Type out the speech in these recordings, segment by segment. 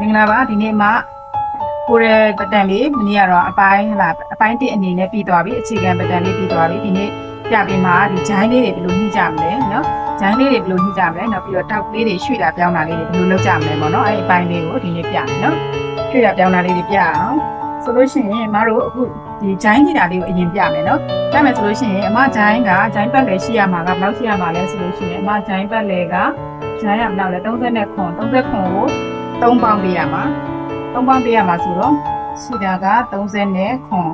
မင်္ဂလာပါဒီနေ့မှကိုရဲပတန်လေးမနေ့ကတော့အပိုင်းလာအပိုင်းတစ်အနေနဲ့ပြီးသွားပြီအခြေခံပတန်လေးပြီးသွားပြီဒီနေ့ပြပေးမှာဒီဂျိုင်းလေးတွေဘယ်လိုညှိကြမလဲနော်ဂျိုင်းလေးတွေဘယ်လိုညှိကြမလဲနောက်ပြီးတော့တောက်လေးတွေရွှေ့တာပြောင်းတာလေးတွေဘယ်လိုလုပ်ကြမလဲပေါ့နော်အဲ့ဒီအပိုင်းလေးကိုဒီနေ့ပြမယ်နော်ရွှေ့တာပြောင်းတာလေးတွေပြအောင်ဆိုလို့ရှိရင်မတို့အခုဒီဂျိုင်းညှိတာလေးကိုအရင်ပြမယ်နော်ပြမယ်ဆိုလို့ရှိရင်အမဂျိုင်းကဂျိုင်းပတ်လေရှိရမှာကဘယ်လောက်ရှိရမှာလဲဆိုလို့ရှိရင်အမဂျိုင်းပတ်လေကဂျိုင်းကဘယ်လောက်လဲ39 39ကို 3ပေါင်းပေးရမှာ3ပေါင်းပေးရမှာဆိုတော့ရှိတာက30နဲ့ခွန်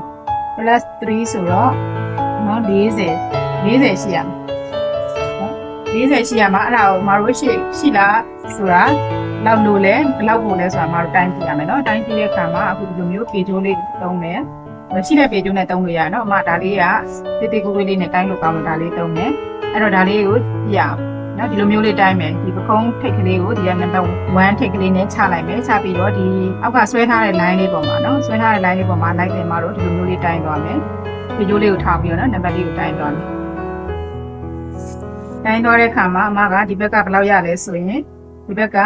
plus 3ဆိုတော့နော်40 40ရှိရမှာနော်40ရှိရမှာအဲ့ဒါကိုမတို့ရှိရှိလားဆိုတာလောက်လို့လဲဘယ်လောက်ပို့လဲဆိုတာမတို့တိုင်းပြရမယ်နော်တိုင်းပြတဲ့အခါမှာအခုဒီလိုမျိုးပေကျိုးလေးသုံးတယ်ရှိတဲ့ပေကျိုးနဲ့သုံးလို့ရနော်အမဒါလေးကတိတိကိုကိုလေးနဲ့တိုင်းလို့ကောင်းလို့ဒါလေးသုံးတယ်အဲ့တော့ဒါလေးကိုပြအောင် နော်ဒီလိုမျိုးလေးတိုင်းမယ်ဒီပကုံးထိတ်ကလေးကိုဒီကနံပါတ်1ထိတ်ကလေးနဲ့ချလိုက်မယ်ချပြီးတော့ဒီအောက်ကဆွဲထားတဲ့ line လေးပေါ်မှာနော်ဆွဲထားတဲ့ line လေးပေါ်မှာလိုက်တယ်မှာတော့ဒီလိုမျိုးလေးတိုင်းသွားမယ်ဗီဒီယိုလေးကိုထားပြီးတော့နော်နံပါတ်လေးကိုတိုင်းသွားမယ်တိုင်းသွားတဲ့အခါမှာအမကဒီဘက်ကဘယ်လောက်ရလဲဆိုရင်ဒီဘက်က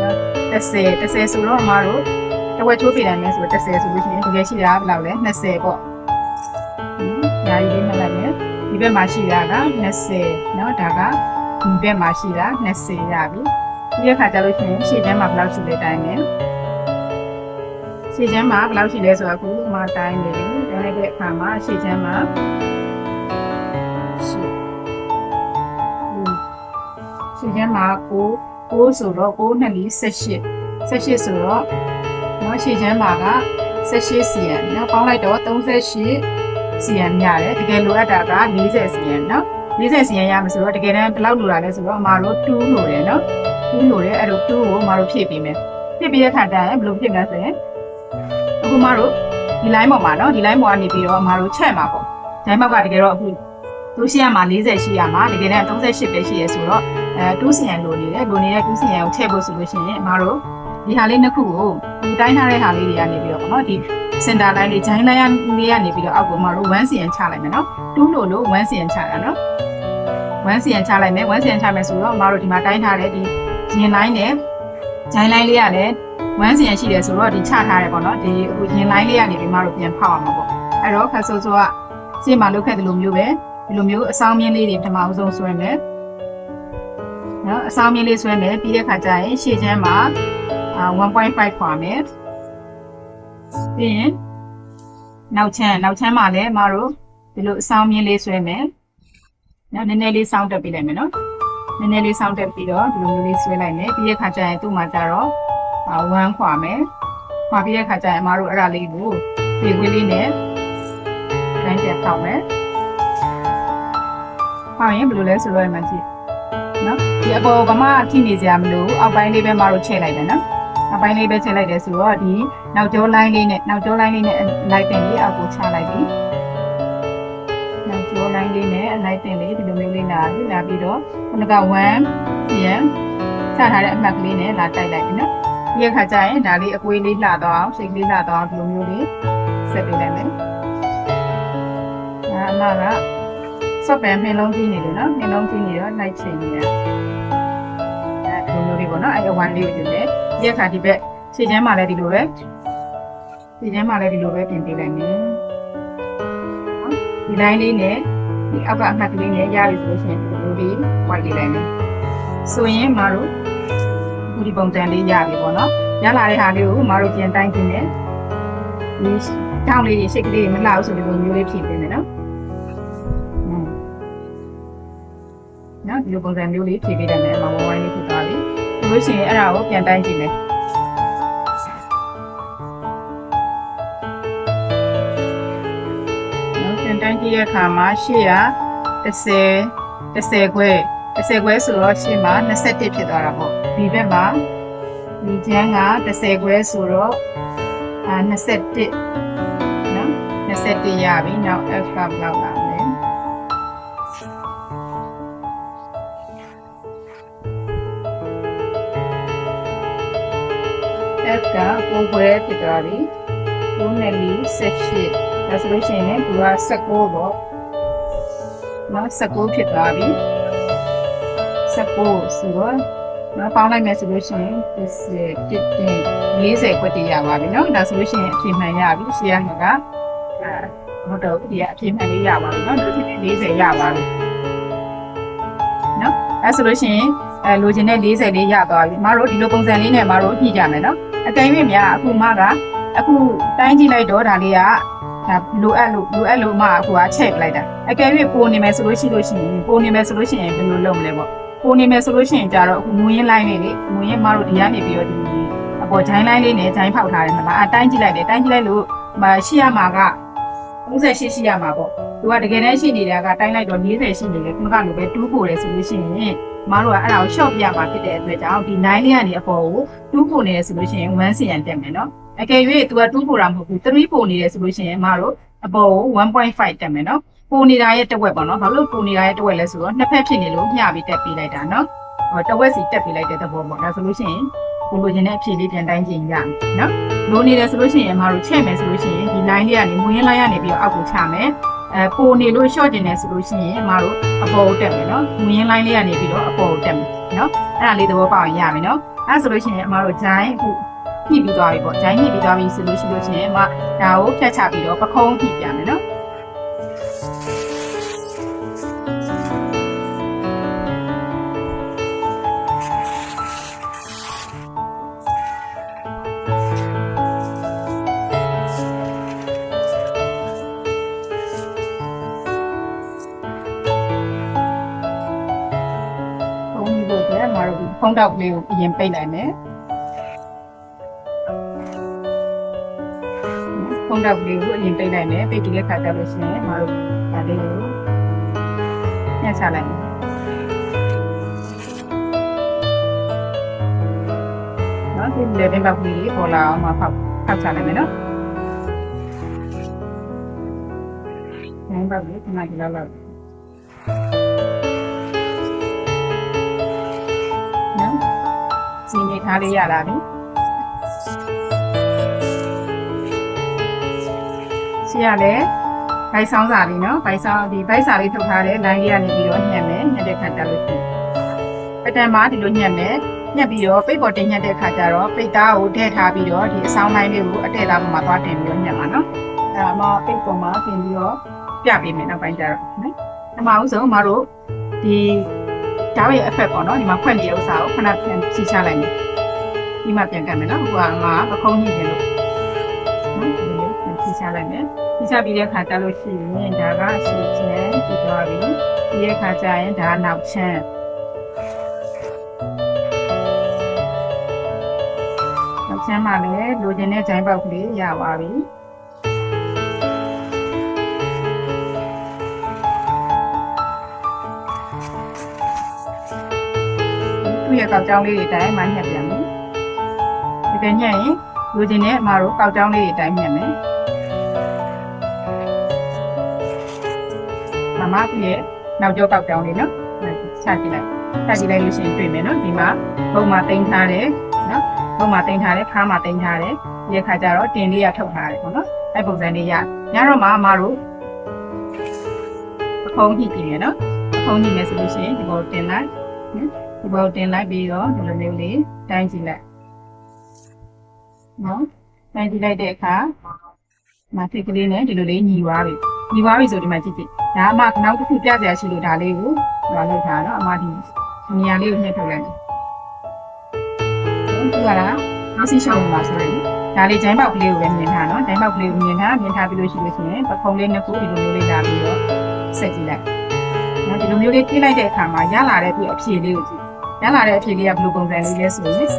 နော်30 30ဆိုတော့အမတို့တဝက်ချိုးပြတယ်မယ်ဆိုတော့30ဆိုလို့ရှိရင်တကယ်ရှိတာကဘယ်လောက်လဲ20ပေါ့ဟင်းညာကြီးလေးမှတ်လိုက်မယ်ဒီဘက်မှာရှိတာက20เนาะဒါက ဒီဘက်မှာရှိတာ20ရပြီဒီအခါကျလို့ရှိရင်ရှေ့ကျမ်းမှာဘယ်လောက်ရှိလဲတိုင်းမယ်ရှေ့ကျမ်းမှာဘယ်လောက်ရှိလဲဆိုတော့အခုမှတိုင်းနေပြီတိုင်းလိုက်တဲ့အခါမှာရှေ့ကျမ်းမှာရှေ့ရှေ့ကျမ်းမှာ9 9ဆိုတော့9နဲ့4 18 18ဆိုတော့နော်ရှေ့ကျမ်းမှာက18 cm နော်ပေါင်းလိုက်တော့38 cm ရတယ်တကယ်လိုအပ်တာက40 cm နော် 40 cm ရမယ်ဆိုတော့တကယ်တမ်းဘယ်လောက်လိုတာလဲဆိုတော့အမတို့2လိုတယ်နော်2လိုတယ်အဲ့တော့2ကိုအမတို့ဖြည့်ပေးမယ်ဖြည့်ပေးတဲ့ခါတည်းဘယ်လိုဖြည့်မလဲဆိုရင်အခုအမတို့ဒီ line ပေါ်မှာနော်ဒီ line ပေါ်ကနေပြီးတော့အမတို့ချက်မှာပေါ့ line ဘောက်ကတကယ်တော့အခုတို့ရှိရမှာ40ရှိရမှာတကယ်တမ်း38ပဲရှိရဆိုတော့အဲ2 cm လိုနေတယ်လိုနေတဲ့2 cm ကိုထည့်ဖို့ဆိုလို့ရှိရင်အမတို့ဒီဟာလေးနှစ်ခုကိုဒီတိုင်းထားတဲ့ဟာလေးတွေကနေပြီးတော့ပေါ့နော်ဒီစင်တာလိုင်းလေးဂျိုင်းလိုင်းလေးကနေပြီးတော့အောက်ကိုအမတို့1 cm ချလိုက်မယ်နော်2လို့လို့1 cm ချတာနော် 1 cm ချလိုက်မယ်1 cm ချမယ်ဆိုတော့အမတို့ဒီမှာတိုင်းထားတဲ့ဒီရင်လိုင်းနဲ့ဂျိုင်းလိုင်းလေးကလည်း1 cm ရှိတယ်ဆိုတော့ဒီချထားတယ်ပေါ့နော်ဒီအခုရင်လိုင်းလေးကနေပြီးအမတို့ပြန်ဖောက်အောင်ပေါ့အဲ့တော့ခက်ဆိုးဆိုးကရှင်းမှာလုပ်ခဲ့တယ်လို့မျိုးပဲဒီလိုမျိုးအဆောင်မြင်းလေးတွေပထမအဆုံးဆွဲမယ်နော်အဆောင်မြင်းလေးဆွဲမယ်ပြီးတဲ့ခါကျရင်ရှေ့ချမ်းမှာအာ1.5ခွာမယ်ပြီးရင်နောက်ချမ်းနောက်ချမ်းမှာလည်းမတို့ဒီလိုအဆောင်မြင်းလေးဆွဲမယ် နော်နည်းနည်းလေးစောင်းတက်ပြလိုက်မယ်နော်နည်းနည်းလေးစောင်းတက်ပြီးတော့ဒီလိုမျိုးလေးဆွဲလိုက်မယ်ပြီးတဲ့ခါကျရင်သူ့မှာကျတော့အာ1ခွာမယ်ခွာပြီးတဲ့ခါကျရင်အမတို့အဲ့ဒါလေးကိုဒီဝေးလေးနဲ့တိုင်းပြန်ထောက်မယ်ဟောရင်ဘယ်လိုလဲဆိုတော့မှကြည့်နော်ဒီအပေါ်ကမှထိနေကြမလို့အောက်ပိုင်းလေးပဲမတို့ချိန်လိုက်တယ်နော်အောက်ပိုင်းလေးပဲချိန်လိုက်တယ်ဆိုတော့ဒီနောက်ကျော line လေးနဲ့နောက်ကျော line လေးနဲ့လိုက်တင်လေးအောက်ကိုချလိုက်ပြီနောက်ကျော line လေးနဲ့လိုက်တင်လေးဒီလိုမျိုးလေးလာပြီလာပြီးတော့ခုနက1 cm ချထားတဲ့အမှတ်ကလေးနဲ့လာတိုက်လိုက်ပြီနော်ဒီအခါကျရင်ဒါလေးအကွေးလေးလှသွားအောင်စိတ်လေးလှသွားအောင်ဒီလိုမျိုးလေးဆက်ပေးလိုက်မယ်ဒါအမကစော့ပန်နှလုံးကြီးနေတယ်နော်နှလုံးကြီးနေတော့လိုက်ချင်နေတာအဲဒီလိုမျိုးလေးပေါ့နော်အဲအဝမ်းလေးကိုယူတယ်ဒီအခါဒီဘက်ခြေချမ်းမှလည်းဒီလိုပဲခြေချမ်းမှလည်းဒီလိုပဲပြင်ပေးလိုက်မယ်နော်ဒီ line လေးနဲ့ ဒီအောက်ကအမှတ်ကလေးနဲ့ရပြီဆိုလို့ရှိရင်ဒီလိုလေး white လေးလိုက်မယ်ဆိုရင်မတို့ဒီဒီပုံစံလေးရပြီပေါ့နော်ရလာတဲ့ဟာလေးကိုမတို့ပြန်တိုင်းကြည့်မယ်ဒီတောင်းလေးတွေရှိတ်ကလေးမလှဘူးဆိုပြီးလိုမျိုးလေးဖြည့်ပေးမယ်နော်နော်ဒီလိုပုံစံမျိုးလေးဖြည့်ပေးတယ်မယ်အမဝိုင်းလေးဖြစ်သွားပြီဆိုလို့ရှိရင်အဲ့ဒါကိုပြန်တိုင်းကြည့်မယ် တိုင်းကြည့်တဲ့အခါမှာရှေ့က30 30ခွဲ30ခွဲဆိုတော့ရှေ့မှာ21ဖြစ်သွားတာပေါ့ဒီဘက်မှာဒီချမ်းက30ခွဲဆိုတော့အာ21နော်21ရပြီနောက် f ကဘယ်လောက်လာမလဲ F ကကိုယ်ခွဲဖြစ်သွားပြီ9နဲ့4 18 ဒါဆိုလို့ရှိရင်လည်းသူက19ပေါ့နော်19ဖြစ်သွားပြီ19ဆိုတော့နော်ပေါင်းလိုက်မယ်ဆိုလို့ရှိရင်30တစ်တင်40ခွက်တည်းရပါပြီနော်ဒါဆိုလို့ရှိရင်အပြည့်မှန်ရပြီရှေ့ရမှာကအဲဟုတ်တော့ဒီကအပြည့်မှန်လေးရပါပြီနော်ဒီ40ရပါပြီနော်အဲဆိုလို့ရှိရင်အဲလိုချင်တဲ့40လေးရသွားပြီမတို့ဒီလိုပုံစံလေးနဲ့မတို့ညှိကြမယ်နော်အကယ်၍များအခုမကအခုတိုင်းကြည့်လိုက်တော့ဒါလေးက ဒါလိုအပ်လို့လိုအပ်လို့မှအခုကချက်ပလိုက်တာအကယ်၍ပိုနေမယ်ဆိုလို့ရှိလို့ရှိရင်ပိုနေမယ်ဆိုလို့ရှိရင်ဘယ်လိုလုပ်မလဲပေါ့ပိုနေမယ်ဆိုလို့ရှိရင်ကြတော့အခုငွေရင်းလိုင်းလေးလေငွေရင်းမတို့ဒီကနေပြီးတော့ဒီအပေါ်ဂျိုင်းလိုင်းလေးနဲ့ဂျိုင်းဖောက်ထားတယ်မလားအတိုင်းကြည့်လိုက်တယ်တိုင်းကြည့်လိုက်လို့မရှိရမှာက38ရှိရမှာပေါ့သူကတကယ်တမ်းရှိနေတာကတိုင်းလိုက်တော့40ရှိနေတယ်ခုနကလိုပဲတူးပို့တယ်ဆိုလို့ရှိရင်မတို့ကအဲ့ဒါကို short ပြမှာဖြစ်တဲ့အတွက်ကြောင့်ဒီ9လေးကနေအပေါ်ကိုတူးပို့နေတယ်ဆိုလို့ရှိရင်1 cm တက်မယ်နော် အကယ်၍သူက2ပို့တာမဟုတ်ဘူး3ပို့နေတယ်ဆိုလို့ရှိရင်မတို့အပေါ်ကို1.5တက်မယ်နော်ပိုနေတာရဲ့တစ်ဝက်ပေါ့နော်ဘာလို့ပိုနေတာရဲ့တစ်ဝက်လဲဆိုတော့နှစ်ဖက်ဖြစ်နေလို့မျှပြီးတက်ပေးလိုက်တာနော်ဟောတစ်ဝက်စီတက်ပေးလိုက်တဲ့သဘောပေါ့ဒါဆိုလို့ရှိရင်ကိုလိုချင်တဲ့အဖြေလေးပြန်တိုင်းကျင်ရမယ်နော်လိုနေတယ်ဆိုလို့ရှိရင်မတို့ချက်မယ်ဆိုလို့ရှိရင်ဒီ line လေးကနေမွေးရင်းလိုက်ရနေပြီးတော့အောက်ကိုချမယ်အဲပိုနေလို့ short ကျင်တယ်ဆိုလို့ရှိရင်မတို့အပေါ်ကိုတက်မယ်နော်မွေးရင်း line လေးကနေပြီးတော့အပေါ်ကိုတက်မယ်နော်အဲ့ဒါလေးသဘောပေါက်ရင်ရမယ်နော်အဲ့ဆိုလို့ရှိရင်အမတို့ဂျိုင်းအခု ညှိပြီးသွားပြီပေါ့ဂျိုင်းညှိပြီးသွားပြီဆိုလို့ရှိလို့ရှိရင်အမဒါကိုဖြတ်ချပြီးတော့ပခုံးညှိပြမယ်နော်ဖုန်းကြီးလို့ပဲမတို့ဒီဖုန်းတောက်ကလေးကိုအရင်ပိတ်လိုက်မယ် ဖုန်းတောက်ကလေးကိုအရင်ပိတ်လိုက်မယ်ပိတ်ပြီးတဲ့ခါကျလို့ရှိရင်မတို့ဒါလေးကိုညှက်ချလိုက်မယ်နော်ဒီလေဘက်ပေါက်ကလေးပေါ်လာအောင်မဖောက်ဖောက်ချလိုက်မယ်နော်ဘယ်ပေါက်လေးခဏကြည့်လောက်နော်စီနေထားလေးရတာပြီ စီရလဲဘိုက်ဆောင်စာလေးနော်ဘိုက်ဆောင်ဒီဘိုက်စာလေးထုတ်ထားတဲ့ line လေးကနေပြီးတော့ညှက်မယ်ညှက်တဲ့ခါကျလို့ရှိရင်ပတန်မှာဒီလိုညှက်မယ်ညှက်ပြီးတော့ပိတ်ပေါ်တင်ညှက်တဲ့ခါကျတော့ပိတ်သားကိုထည့်ထားပြီးတော့ဒီအဆောင်ပိုင်းလေးကိုအထက်သားပေါ်မှာသွားတင်ပြီးတော့ညှက်မှာနော်အဲဒါမှပိတ်ပေါ်မှာတင်ပြီးတော့ပြပေးမယ်နောက်ပိုင်းကျတော့နော်အမှအောင်ဆုံးမတို့ဒီဒါရဲ့ effect ပေါ့နော်ဒီမှာဖွက်နေတဲ့ဥစ္စာကိုခဏပြန်ဖြီးချလိုက်မယ်ဒီမှာပြန်ကတ်မယ်နော်ဟိုကငါပခုံးညှိတယ်လို့နော်ဒီလိုပြန်ဖြီး ချလိုက်မယ်ဖြီးချပြီးတဲ့အခါကျလို့ရှိရင်ဒါကရှည်ချမ်းပြီးသွားပြီဒီရဲ့အခါကျရင်ဒါနောက်ချမ်းနောက်ချမ်းမှလည်းလိုချင်တဲ့ဂျိုင်းပေါက်ကလေးရပါပြီသူ့ရဲ့ကောက်ကြောင်းလေးတွေတိုင်းမှညှက်ပြန်မယ်ဒီကညှက်ရင်လိုချင်တဲ့အမတို့ကောက်ကြောင်းလေးတွေတိုင်းညှက်မယ် မမသူ့ရဲ့နောက်ကျောကောက်ကြောင်းလေးနော်ချကြည့်လိုက်ချကြည့်လိုက်လို့ရှိရင်တွေ့မယ်နော်ဒီမှာဘုံမှာတင်ထားတယ်နော်ဘုံမှာတင်ထားတယ်ခါမှာတင်ထားတယ်ဒီအခါကျတော့တင်လေးရထုတ်ထားတယ်ပေါ့နော်အဲ့ပုံစံလေးရညတော့မှအမတို့အဖုံးကြည့်ကြည့်မယ်နော်အဖုံးကြည့်မယ်ဆိုလို့ရှိရင်ဒီပေါ်တင်လိုက်နော်ဒီပေါ်တင်လိုက်ပြီးတော့ဒီလိုမျိုးလေးတိုင်းကြည့်လိုက်နော်တိုင်းကြည့်လိုက်တဲ့အခါမထိတ်ကလေးနဲ့ဒီလိုလေးညီသွားပြီ ညီသွားပြီဆိုဒီမှာကြည့်ကြည့်ဒါအမနောက်တစ်ခုပြစရာရှိလို့ဒါလေးကိုဟောလောက်ထားတော့အမဒီနေရာလေးကိုညှက်ထုတ်လိုက်တယ်ဟုတ်ကဲ့လားမဆီရှောင်းပါဆိုရင်ဒါလေးဂျိုင်းပေါက်ကလေးကိုပဲမြင်ထားနော်ဂျိုင်းပေါက်ကလေးကိုမြင်ထားမြင်ထားပြီးလို့ရှိလို့ရှိရင်ပခုံးလေးနှစ်ခုဒီလိုမျိုးလေးလာပြီးတော့ဆက်ကြည့်လိုက်နော်ဒီလိုမျိုးလေးပြလိုက်တဲ့အခါမှာရလာတဲ့ဒီအဖြေလေးကိုကြည့်ရလာတဲ့အဖြေလေးကဘယ်လိုပုံစံလေးလဲဆိုရင်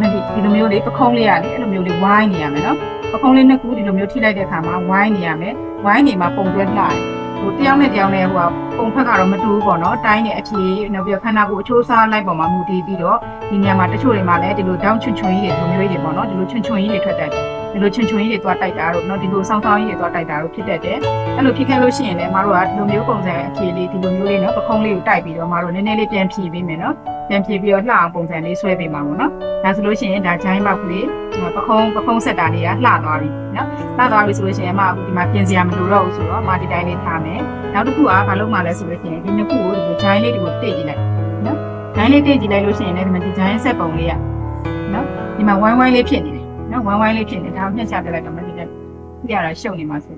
မဒီဒီလိုမျိုးလေးပခုံးလေးကလေအဲ့လိုမျိုးလေးဝိုင်းနေရမယ်နော် ပခုံးလေးနှစ်ခုဒီလိုမျိုးထိလိုက်တဲ့အခါမှာဝိုင်းနေရမယ်ဝိုင်းနေမှာပုံတွဲလှတယ်ဟိုတယောက်နဲ့တယောက်နဲ့ဟိုပုံဖက်ကတော့မတူဘူးပေါ့နော်တိုင်းနဲ့အဖြေနောက်ပြီးခန္ဓာကိုယ်အချိုးစားလိုက်ပေါ်မှာမူတည်ပြီးတော့ဒီနေရာမှာတချို့တွေမှာလည်းဒီလိုတောင်းချွန်ချွန်ကြီးတွေလိုမျိုးတွေပေါ့နော်ဒီလိုချွန်ချွန်ကြီးတွေထွက်တတ်တယ်ဒီလိုချွန်ချွန်ကြီးတွေသွားတိုက်တာတို့နော်ဒီလိုဆောင်းဆောင်းကြီးတွေသွားတိုက်တာတို့ဖြစ်တတ်တယ်အဲ့လိုဖြစ်ခဲ့လို့ရှိရင်လည်းမတို့ကဒီလိုမျိုးပုံစံအဖြေလေးဒီလိုမျိုးလေးနော်ပခုံးလေးကိုတိုက်ပြီးတော့မတို့နည်းနည်းလေးပြန်ဖြည့်ပေးမယ်နော် ပြန်ဖြည့်ပြီးတော့လှအောင်ပုံစံလေးဆွဲပေးမှာပေါ့နော်ဒါဆိုလို့ရှိရင်ဒါဂျိုင်းပေါက်ကလေးပခုံးပခုံးဆက်တာလေးကလှသွားပြီနော်လှသွားပြီဆိုလို့ရှိရင်အမအခုဒီမှာပြင်စရာမလိုတော့ဘူးဆိုတော့အမဒီတိုင်းလေးထားမယ်နောက်တစ်ခုကဘာလုပ်မှလဲဆိုလို့ရှိရင်ဒီနှစ်ခုကိုဒီဂျိုင်းလေးတွေကိုတိတ်ကြည့်လိုက်နော်ဂျို line လေးတင်ကြည့်လိုက်လို့ရှိရင်လည်းဒီမှာဒီ giant set ပုံလေးရနော်ဒီမှာ wine wine လေးဖြစ်နေတယ်နော် wine wine လေးဖြစ်နေဒါကိုမျက်ချပြလိုက်တော့မှဒီလည်းပြရတာရှုပ်နေမှာဆို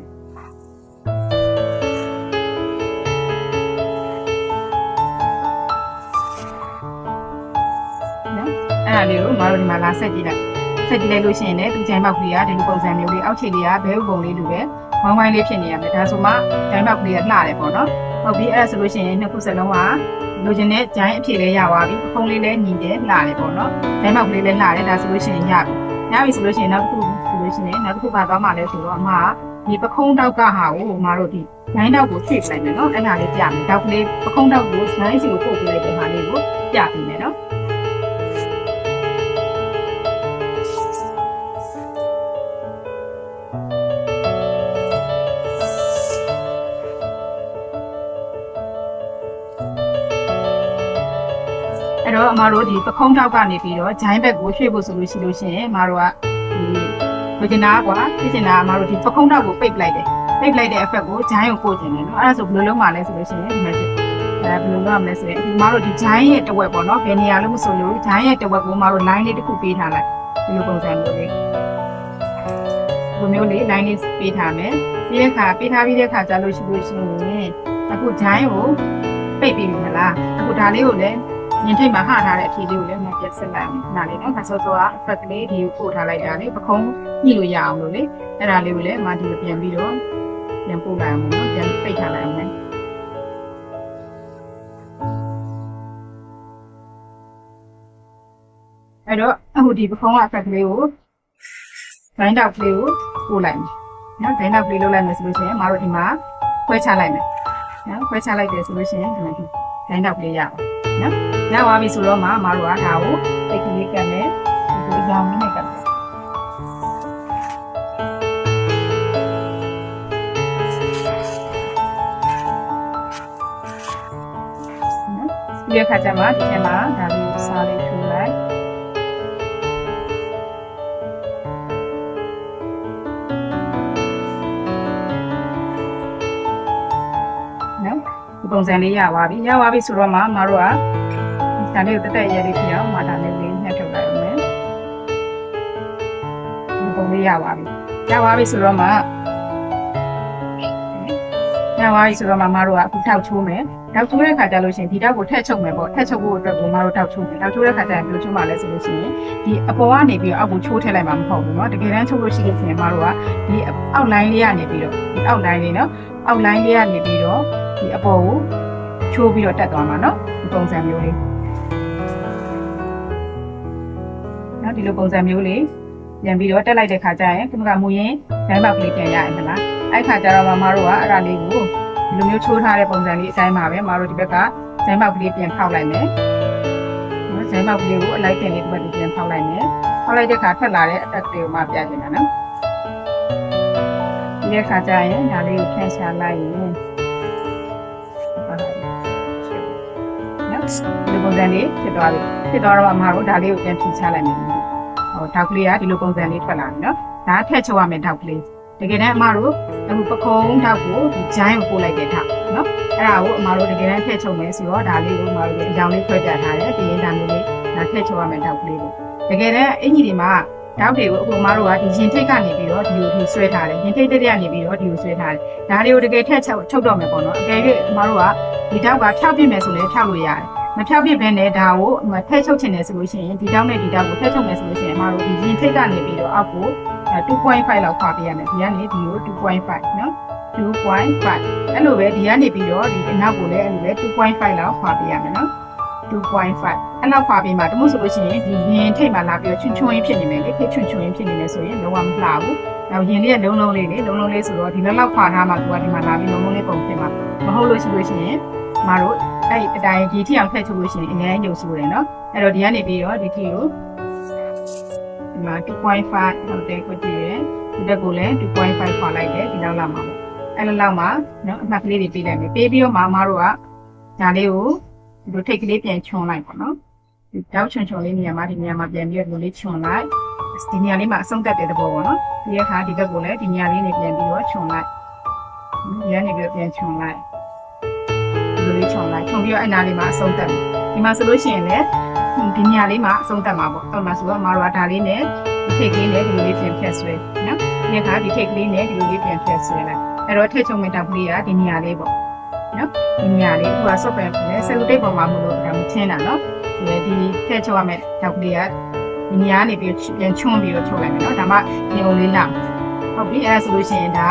ဒါလေးကိုမတို့ဒီမှာလာဆက်ကြည့်လိုက်ဆက်ကြည့်လိုက်လို့ရှိရင်လည်းဒီ giant box လေးကဒီလိုပုံစံမျိုးလေးအောက်ခြေလေးကဘဲဥပုံလေးလိုပဲဝိုင်းဝိုင်းလေးဖြစ်နေရမယ်ဒါဆိုမှဂျိုင်းဘောက်ကလေးကလှတယ်ပေါ့နော်ဟုတ်ပြီအဲ့ဒါဆိုလို့ရှိရင်နှစ်ခုစလုံးကလိုချင်တဲ့ဂျိုင်းအဖြစ်လေးရသွားပြီပခုံးလေးလည်းညီတယ်လှတယ်ပေါ့နော်ဂျိုင်းဘောက်ကလေးလည်းလှတယ်ဒါဆိုလို့ရှိရင်ရပြီရပြီဆိုလို့ရှိရင်နောက်တစ်ခုဆိုလို့ရှိရင်နောက်တစ်ခုပါသွားမှလဲဆိုတော့အမကဒီပခုံးတောက်ကဟာကိုအမတို့ဒီဂျိုင်းတောက်ကိုဖြည့်ပလိုက်မယ်နော်အဲ့ဒါလေးပြမယ်တောက်ကလေးပခုံးတောက်ကိုဂျိုင်းစီကိုပို့ပြလိုက်တဲ့ဟာလေးကိုပြပေးမယ်နော် တော့အမတို့ဒီပခုံးထောက်ကနေပြီးတော့ဂျိုင်းဘက်ကိုရွှေ့ဖို့ဆိုလို့ရှိလို့ရှိရင်အမတို့ကဒီလိုချင်တာကွာဖြစ်ချင်တာအမတို့ဒီပခုံးထောက်ကိုပိတ်ပလိုက်တယ်ပိတ်ပလိုက်တဲ့အဖက်ကိုဂျိုင်းကိုပို့ချင်တယ်နော်အဲ့ဒါဆိုဘယ်လိုလုပ်မှလဲဆိုလို့ရှိရင်ဒီမှာဖြစ်အဲဘယ်လိုလုပ်ရမလဲဆိုရင်ဒီအမတို့ဒီဂျိုင်းရဲ့တဝက်ပေါ့နော်ဘယ်နေရာလို့မဆိုလို့ဂျိုင်းရဲ့တဝက်ကိုအမတို့ line လေးတစ်ခုပေးထားလိုက်ဒီလိုပုံစံမျိုးလေးဒီမျိုးလေး line လေးပေးထားမယ်ပြီးတဲ့အခါပေးထားပြီးတဲ့အခါကြာလို့ရှိလို့ရှိရင်အခုဂျိုင်းကိုပိတ်ပြီးပြီမလားအခုဒါလေးကိုလည်း ညင်ထိတ်မှာဟထားတဲ့အဖြေလေးကိုလည်းမပြတ်ဆက်လိုက်အောင်နားလေးနော်ခါစောစောကအဖက်ကလေးဒီကိုပို့ထားလိုက်တာလေပခုံးညှိလို့ရအောင်လို့လေအဲ့ဒါလေးကိုလည်းအမဒီကိုပြန်ပြီးတော့ပြန်ပို့လိုက်အောင်နော်ပြန်ပိတ်ထားလိုက်အောင်မယ်အဲ့တော့အခုဒီပခုံးကအဖက်ကလေးကိုဒိုင်းတောက်ကလေးကိုပို့လိုက်မယ်နော်ဒိုင်းတောက်ကလေးလုပ်လိုက်မယ်ဆိုလို့ရှိရင်အမတို့ဒီမှာခွဲချလိုက်မယ်နော်ခွဲချလိုက်တယ်ဆိုလို့ရှိရင်ဒီမှာဒိုင်းတောက်ကလေးရအောင် နော်ရသွားပြီဆိုတော့မှမတို့ကဒါကိုတိတ်ကလေးကတ်မယ်ဒီရောင်နဲ့ကတ်မယ်နော်ဒီအခါကျမှဒီထဲမှာဒါလေးကိုစားလေးထိုး ပုံစံလေးရသွားပြီရသွားပြီဆိုတော့မှမတို့က ဒါလေးကိုတက်တက်ရဲလေးပြအောင်မဒါလေးလေးညှက်ထုတ်လိုက်အောင်မယ်ဒီပုံလေးရပါပြီရပါပြီဆိုတော့မှရပါပြီဆိုတော့မှမတို့ကအခုထောက်ချိုးမယ်ထောက်ချိုးတဲ့ခါကျလို့ရှိရင်ဒီတောက်ကိုထက်ချုပ်မယ်ပေါ့ထက်ချုပ်ဖို့အတွက်ကိုမတို့ထောက်ချိုးမယ်ထောက်ချိုးတဲ့ခါကျရင်ဘယ်လိုချိုးမှလဲဆိုလို့ရှိရင်ဒီအပေါ်ကနေပြီးတော့အောက်ကိုချိုးထည့်လိုက်မှာမဟုတ်ဘူးเนาะတကယ်တမ်းချိုးလို့ရှိရင်မတို့ကဒီအောက်လိုင်းလေးကနေပြီးတော့ဒီအောက်လိုင်းလေးเนาะ အောက်လိုင်းလေးကနေပြီးတော့ဒီအပေါ်ကိုချိုးပြီးတော့တက်သွားမှာเนาะဒီပုံစံမျိုးလေး နော်ဒီလိုပုံစံမျိုးလေးပြန်ပြီးတော့တက်လိုက်တဲ့ခါကျရင်ခုနကမူရင်ဒိုင်းဘောက်ကလေးပြန်ရရင်မလားအဲ့ခါကျတော့မမတို့ကအဲ့ဒါလေးကိုဒီလိုမျိုးချိုးထားတဲ့ပုံစံလေးအတိုင်းပါပဲမတို့ဒီဘက်ကဒိုင်းဘောက်ကလေးပြန်ဖောက်လိုက်မယ်နော်ဒိုင်းဘောက်ကလေးကိုအလိုက်တင်လေးဒီဘက်ပြန်ဖောက်လိုက်မယ်ဖောက်လိုက်တဲ့ခါထက်လာတဲ့အတက်လေးကိုမှပြချင်တာနော်ဒီ တဲ့ခါကျရင်ဒါလေးကိုဖြန့်ချလိုက်ရင်နော်ဒီပုံစံလေးဖြစ်သွားပြီဖြစ်သွားတော့အမတို့ဒါလေးကိုပြန်ဖြန့်ချလိုက်မယ်ဟိုတောက်ကလေးကဒီလိုပုံစံလေးထွက်လာပြီနော်ဒါထက်ချုပ်ရမယ်တောက်ကလေးတကယ်တမ်းအမတို့အခုပခုံးတောက်ကိုဒီဂျိုင်းကိုပို့လိုက်တဲ့တောက်နော်အဲ့ဒါကိုအမတို့တကယ်တမ်းထက်ချုပ်မယ်ဆိုတော့ဒါလေးကိုအမတို့အကြောင်းလေးခွဲပြထားတယ်ပြီးရင်ဒါမျိုးလေးဒါထက်ချုပ်ရမယ်တောက်ကလေးကိုတကယ်တမ်းအင်ကြီးတွေမှာ တောက်တွေကိုအခုအမတို့ကဒီရင်ထိတ်ကနေပြီးတော့ဒီကိုဒီဆွဲထားတယ်ရင်ထိတ်တက်ကနေပြီးတော့ဒီကိုဆွဲထားတယ်ဒါတွေကိုတကယ်ထက်ချုပ်ချုပ်တော့မယ်ပေါ့နော်အကယ်၍အမတို့ကဒီတောက်ကဖြောက်ပြစ်မယ်ဆိုလည်းဖြောက်လို့ရတယ်မဖြောက်ပြစ်ဘဲနဲ့ဒါကိုမထည့်ချုပ်ချင်တယ်ဆိုလို့ရှိရင်ဒီတောင်းနဲ့ဒီတောင်းကိုထည့်ချုပ်မယ်ဆိုလို့ရှိရင်အမတို့ဒီရင်ထိတ်ကနေပြီးတော့အောက်ကို2.5လောက်ခွာပေးရမယ်ဒီကနေဒီကို2.5နော်2.5အဲ့လိုပဲဒီကနေပြီးတော့ဒီအနောက်ကိုလည်းအဲ့လိုပဲ2.5လောက်ခွာပေးရမယ်နော် 2.5အဲ့လောက်ခွာပေးမှာတမို့ဆိုလို့ရှိရင်ဒီရင်ထိတ်မှာလာပြီးတော့ချွန်းချွန်းရင်းဖြစ်နေမယ်လေဖြစ်ချွန်းချွန်းရင်းဖြစ်နေမယ်ဆိုရင်လုံးဝမလှဘူးနောက်ရင်လေးကလုံးလုံးလေးလေလုံးလုံးလေးဆိုတော့ဒီလောက်လောက်ခွာထားမှသူကဒီမှာလာပြီးလုံးလုံးလေးပုံဖြစ်မှာမဟုတ်လို့ရှိလို့ရှိရင်မတို့အဲ့ဒီအတိုင်းဒီထီအောင်ဖက်ထုတ်လို့ရှိရင်အများကြီးညိုဆိုတယ်နော်အဲ့တော့ဒီကနေပြီးတော့ဒီထီကိုဒီမှာ2.5ဟုတ်တယ်ကိုကြည့်ရယ်ဒီတက်ကိုလည်း2.5ခွာလိုက်တယ်ဒီလောက်လောက်မှာပေါ့အဲ့လိုလောက်မှာနော်အမှတ်ကလေးတွေပေးလိုက်မယ်ပေးပြီးတော့မမတို့ကဒါလေးကို ဒီလိုထိတ်ကလေးပြန်ချွန်လိုက်ပေါ့နော်ဒီတောက်ချွန်ချွန်လေးနေရာမှာဒီနေရာမှာပြန်ပြီးတော့ဒီလိုလေးချွန်လိုက်ဒီနေရာလေးမှာအဆုံးတက်တဲ့သဘောပေါ့နော်ဒီအခါဒီဘက်ကိုလည်းဒီနေရာလေးနေပြန်ပြီးတော့ချွန်လိုက်ဒီကနေပြီးတော့ပြန်ချွန်လိုက်ဒီလိုလေးခြုံလိုက်ခြုံပြီးတော့အဲ့နားလေးမှာအဆုံးတက်မယ်ဒီမှာဆိုလို့ရှိရင်လည်းဒီနေရာလေးမှာအဆုံးသတ်မှာပေါ့တော့မှာဆိုတော့မတော်ကဒါလေးနဲ့ဒီထိတ်ကလေးနဲ့ဒီလိုလေးပြန်ဖြတ်ဆွဲနော်ဒီအခါဒီထိတ်ကလေးနဲ့ဒီလိုလေးပြန်ဖြတ်ဆွဲလိုက်အဲ့တော့ထည့်ချုံမဲ့တောက်ကလေးကဒီနေရာလေးပေါ့ နော်ဒီနေရာလေးသူကဆော့ဖ်ဝဲနဲ့ဆယ်လူတိတ်ပေါ်မှာမလို့ဒါမထင်းတာနော်ဒီဒီထည့်ချုံရမဲ့တောက်ကလေးကဒီနေရာနေပြီးပြန်ချွန်းပြီးတော့ချုပ်လိုက်မယ်နော်ဒါမှဒီလိုလေးလာဟုတ်ပြီအဲ့ဒါဆိုလို့ရှိရင်ဒါ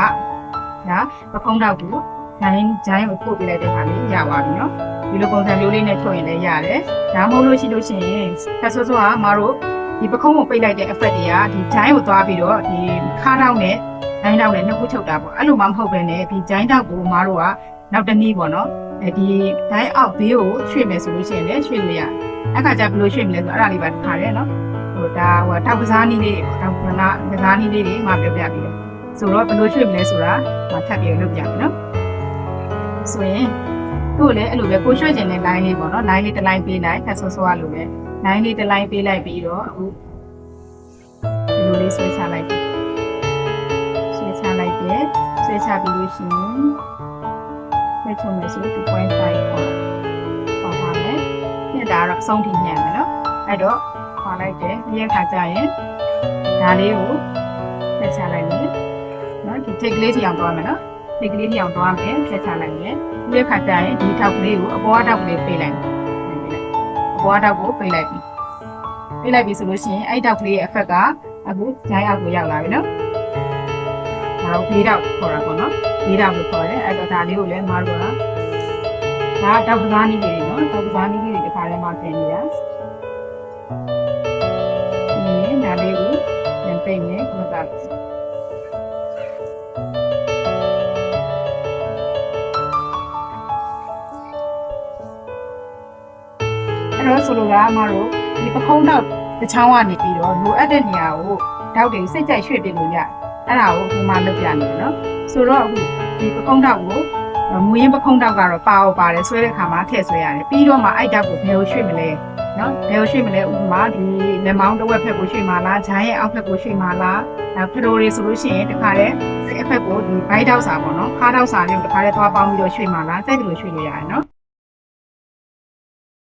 ဒါပခုံးတောက်ကိုဂျိုင်းဂျိုင်းကိုပို့ပြလိုက်တဲ့ခါလေးရပါပြီနော်ဒီလိုပုံစံမျိုးလေးနဲ့ထုတ်ရင်လည်းရတယ်ဒါမှမဟုတ်လို့ရှိလို့ရှိရင်ဖက်ဆိုးဆိုးကမတို့ဒီပခုံးကိုပိတ်လိုက်တဲ့ effect တွေကဒီဂျိုင်းကိုသွားပြီးတော့ဒီခါးတောက်နဲ့ဂျိုင်းတောက်နဲ့နှစ်ခုချုပ်တာပေါ့အဲ့လိုမှမဟုတ်ပဲねဒီဂျိုင်းတောက်ကိုမတို့က နောက်တစ်နည်းပေါ့နော်အဲဒီဂျိုင်းအောက်ဘေးကိုရွှေ့မယ်ဆိုလို့ရှိရင်လည်းရွှေ့လို့ရအဲ့ခါကျဘယ်လိုရွှေ့မလဲဆိုတော့အဲ့ဒါလေးပါထားတယ်နော်ဟိုဒါဟိုတောက်ကစားနည်းလေးတွေတောက်ကနာကစားနည်းလေးတွေမှပြောပြပြီးတယ်ဆိုတော့ဘယ်လိုရွှေ့မလဲဆိုတာထပ်ပြီးလုပ်ပြမယ်နော်ဆိုရင်တို့လည်းအဲ့လိုပဲကိုရွှေ့ကျင်တဲ့ line လေးပေါ့နော် line လေးတစ် line ပေးလိုက်ခက်ဆော့ဆော့ရလို့ပဲ line လေးတစ် line ပေးလိုက်ပြီးတော့အခုဒီလိုလေးဆွဲချလိုက်တယ်ဆွဲချလိုက်တယ်ဆွဲချပြီးလို့ရှိရင် ဆွဲချုံမယ်ဆို2.5ပေါ့ပေါ့ပါမယ်ညက်တာတော့အဆုံးထိညံ့မယ်နော်အဲ့တော့ပါလိုက်တယ်ဒီအခါကျရင်ဒါလေးကိုဆွဲချလိုက်မယ်နော်ဒီ take လေးထီအောင်သွားမယ်နော် take လေးထီအောင်သွားမယ်ဆွဲချလိုက်မယ်ဒီအခါကျရင်ဒီထောက်ကလေးကိုအပေါ်ထောက်ကလေးပေးလိုက်မယ်အပေါ်ထောက်ကိုပေးလိုက်ပြီပေးလိုက်ပြီဆိုလို့ရှိရင်အဲ့ထောက်ကလေးရဲ့ effect ကအခုဂျိုင်းအောက်ကိုရောက်လာပြီနော် ဒါတော့ဘေးထောက်ခေါ်တာပေါ့နော်ဘေးထောက်လို့ခေါ်တယ်အဲ့တော့ဒါလေးကိုလည်းမတို့ကဒါတောက်ကစားနည်းလေးတွေနော်တောက်ကစားနည်းလေးတွေတစ်ခါလဲမှပြင်နေတာဒီဒါလေးကိုပြန်ပိတ်မယ်ခဏကအဲ့တော့ဆိုလိုတာအမတို့ဒီပခုံးတော့တစ်ချောင်းကနေပြီးတော့လိုအပ်တဲ့နေရာကိုတောက်တွေစိတ်ကြိုက်ရွှေ့ပြလို့ရ အဲ့ဒါကိုဒီမှာလုပ်ပြနေတယ်နော်ဆိုတော့အခုဒီပခုံးတော့ကိုမူရင်းပခုံးတော့ကတော့ပါအောင်ပါတယ်ဆွဲတဲ့ခါမှာထည့်ဆွဲရတယ်ပြီးတော့မှအိုက်တောက်ကိုဘယ်လိုရွှေ့မလဲနော်ဘယ်လိုရွှေ့မလဲဥပမာဒီလက်မောင်းတစ်ဝက်ဖက်ကိုရွှေ့မှာလားဂျိုင်းရဲ့အောက်ဖက်ကိုရွှေ့မှာလားအဲဖရိုတွေဆိုလို့ရှိရင်တခါတည်းအဖက်ကိုဒီဘိုက်တောက်စာပေါ့နော်ခါးတောက်စာလေးကိုတခါတည်းသွားပေါင်းပြီးတော့ရွှေ့မှာလားစိတ်တယ်လို့ရွှေ့လို့ရတယ်နော်